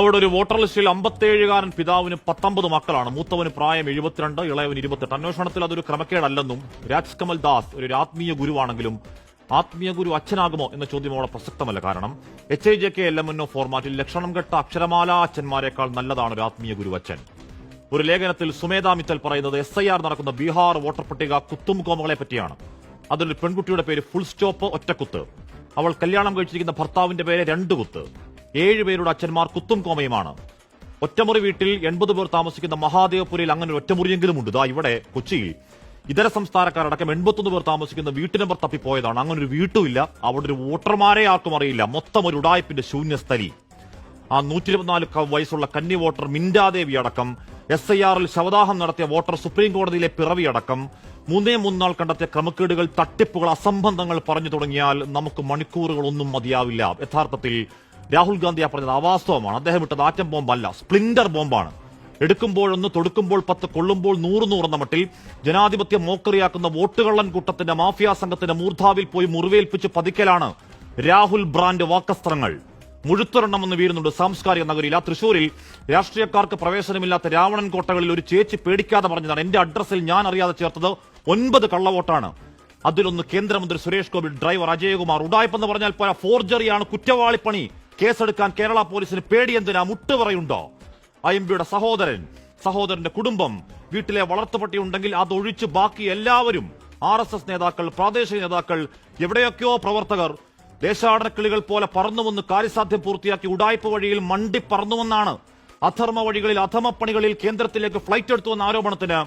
അവിടെ ഒരു വോട്ടർ ലിസ്റ്റിൽ അമ്പത്തേഴുകാരൻ പിതാവിന് പത്തൊമ്പത് മക്കളാണ്. മൂത്തവന് പ്രായം എഴുപത്തിരണ്ട് ഇളയവന് ഇരുപത്തെട്ട്. അന്വേഷണത്തിൽ അതൊരു ക്രമക്കേടല്ലെന്നും രാജ് കമൽ ദാസ് ഒരു ആത്മീയ ഗുരുവാണെങ്കിലും ആത്മീയ ഗുരു അച്ഛനാകുമോ എന്ന ചോദ്യം അവിടെ പ്രസക്തമല്ല കാരണം. H I J K L M N O ഫോർമാറ്റിൽ ലക്ഷണം കെട്ട അക്ഷരമാല അച്ഛന്മാരെക്കാൾ നല്ലതാണ് ഒരു ആത്മീയ ഗുരു അച്ഛൻ. ഒരു ലേഖനത്തിൽ സുമേധ മിത്തൽ പറയുന്നത് എസ് ഐ ആർ നടക്കുന്ന ബീഹാർ വോട്ടർ പട്ടിക കുത്തും കോമകളെ പറ്റിയാണ്. അതിലൊരു പെൺകുട്ടിയുടെ പേര് ഫുൾ സ്റ്റോപ്പ് ഒറ്റക്കുത്ത്. അവൾ കല്യാണം കഴിച്ചിരിക്കുന്ന ഭർത്താവിന്റെ പേര് രണ്ട് കുത്ത്. ഏഴ് പേരുടെ അച്ഛന്മാർ കുത്തും കോമയുമാണ്. ഒറ്റമുറി വീട്ടിൽ എൺപത് പേർ താമസിക്കുന്ന മഹാദേവപുരയിൽ അങ്ങനെ ഒരു ഒറ്റമുറിയെങ്കിലും ഉണ്ട്. ഇതാ ഇവിടെ കൊച്ചിയിൽ ഇതര സംസ്ഥാനക്കാരടക്കം എൺപത്തൊന്ന് പേർ താമസിക്കുന്ന വീട്ടു നമ്പർ തപ്പിപ്പോയതാണ്. അങ്ങനെ ഒരു വീട്ടുമില്ല അവിടെ ഒരു വോട്ടർമാരെ ആർക്കും അറിയില്ല. മൊത്തം ഒരു ഉടായ്പിന്റെ ശൂന്യസ്ഥലി. ആ നൂറ്റി ഇരുപത്തിനാല് വയസ്സുള്ള കന്നി വോട്ടർ മിൻഡാദേവി അടക്കം എസ് ഐ ആറിൽ ശവദാഹം നടത്തിയ വോട്ടർ സുപ്രീം കോടതിയിലെ പിറവി അടക്കം മൂന്നേ മൂന്നാൾ കണ്ടെത്തിയ ക്രമക്കേടുകൾ തട്ടിപ്പുകൾ അസംബന്ധങ്ങൾ പറഞ്ഞു തുടങ്ങിയാൽ നമുക്ക് മണിക്കൂറുകളൊന്നും മതിയാവില്ല. യഥാർത്ഥത്തിൽ രാഹുൽ ഗാന്ധി ആ പറഞ്ഞത് അവാസ്തവമാണ്. അദ്ദേഹം ഇട്ടത് ആറ്റം ബോംബല്ല സ്പ്ലിൻഡർ ബോംബാണ്. എടുക്കുമ്പോഴൊന്ന് തൊടുക്കുമ്പോൾ പത്ത് കൊള്ളുമ്പോൾ നൂറ് നൂറെന്ന മട്ടിൽ ജനാധിപത്യം മോക്കറിയാക്കുന്ന വോട്ടുകള്ളൻ കൂട്ടത്തിന്റെ മാഫിയ സംഘത്തിന്റെ മൂർധാവിൽ പോയി മുറിവേൽപ്പിച്ച് പതിക്കലാണ് രാഹുൽ ബ്രാൻഡ് വാക്കസ്ത്രങ്ങൾ. മുഴുത്തൊരെണ്ണമെന്ന് വീരുന്നുണ്ട് സാംസ്കാരിക നഗരിയിൽ. ആ തൃശൂരിൽ രാഷ്ട്രീയക്കാർക്ക് പ്രവേശനമില്ലാത്ത രാവണൻ കോട്ടകളിൽ ഒരു ചേച്ചി പേടിക്കാതെ പറഞ്ഞതാണ് എന്റെ അഡ്രസ്സിൽ ഞാൻ അറിയാതെ ചേർത്തത് ഒൻപത് കള്ളവോട്ടാണ്. അതിലൊന്ന് കേന്ദ്രമന്ത്രി സുരേഷ് ഗോപി ഡ്രൈവർ അജയകുമാർ. ഉടായ്പെന്ന് പറഞ്ഞാൽ പോരാ ഫോർജറിയാണ് കുറ്റവാളിപ്പണി. കേസെടുക്കാൻ കേരള പോലീസിന് പേടി എന്തിനാ മുട്ടുപറയുണ്ടോ അയമ്പിയുടെ സഹോദരൻ സഹോദരന്റെ കുടുംബം വീട്ടിലെ വളർത്തുപട്ടി ഉണ്ടെങ്കിൽ അതൊഴിച്ച് ബാക്കി എല്ലാവരും ആർ എസ് എസ് നേതാക്കൾ പ്രാദേശിക നേതാക്കൾ എവിടെയൊക്കെയോ പ്രവർത്തകർ ദേശാടനക്കിളികൾ പോലെ പറന്നുവന്ന് കാര്യസാധ്യം പൂർത്തിയാക്കി ഉടായ്പ വഴിയിൽ മണ്ടി പറന്നുവെന്നാണ്. അധർമ്മ വഴികളിൽ അധമപ്പണികളിൽ കേന്ദ്രത്തിലേക്ക് ഫ്ലൈറ്റ് എടുത്തുവെന്ന ആരോപണത്തിന്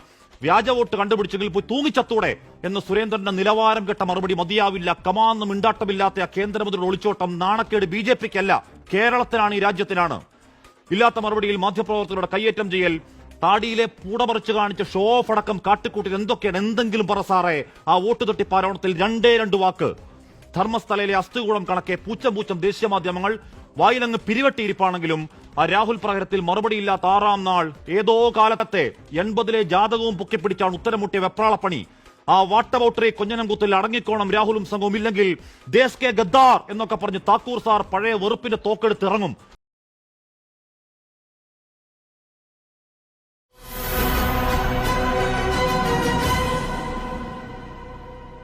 വ്യാജ വോട്ട് കണ്ടുപിടിച്ചെങ്കിൽ പോയി തൂങ്ങിച്ചത്തൂടെ എന്ന് സുരേന്ദ്രന്റെ നിലവാരം കെട്ട മറുപടി മതിയാവില്ല. കമാന്ന് മിണ്ടാട്ടമില്ലാത്ത ആ കേന്ദ്രമന്ത്രിയുടെ ഒളിച്ചോട്ടം നാണക്കേട് ബി ജെ പിക്കല്ല. കേരളത്തിനാണ് ഈ രാജ്യത്തിനാണ്. ഇല്ലാത്ത മറുപടിയിൽ മാധ്യമപ്രവർത്തകരുടെ കയ്യേറ്റം ചെയ്യൽ താടിയിലെ പൂടമറിച്ച് കാണിച്ച ഷോ ഓഫ് അടക്കം കാട്ടിക്കൂട്ടിൽ എന്തൊക്കെയാണ്? എന്തെങ്കിലും പറ സാറേ. ആ വോട്ട് തട്ടിപ്പാരോണത്തിൽ രണ്ടേ രണ്ട് വാക്ക്. ധർമ്മസ്ഥലയിലെ അസ്ഥികൂടം കണക്കെ പൂച്ചം പൂച്ചം ദേശീയ മാധ്യമങ്ങൾ വായിലങ്ങ് പിരിവെട്ടിയിരിപ്പാണെങ്കിലും ആ രാഹുൽ പ്രഹരത്തിൽ മറുപടിയില്ലാത്ത ആറാം നാൾ. ഏതോ കാലത്തെ എൺപതിലെ ജാതകവും പൊക്കിപ്പിടിച്ചാണ് ഉത്തരമുട്ടിയ വെപ്രാളപ്പണി. ആ വാട്ടബൌട്ടറി കൊഞ്ഞനംകുത്തിൽ അടങ്ങിക്കോണം രാഹുലും സംഘവും ഇല്ലെങ്കിൽ ദേശ് കെ ഗദ്ദാർ എന്നൊക്കെ പറഞ്ഞ് താക്കൂർ സാർ പഴയ വെറുപ്പിന്റെ തോക്കെടുത്ത് ഇറങ്ങും.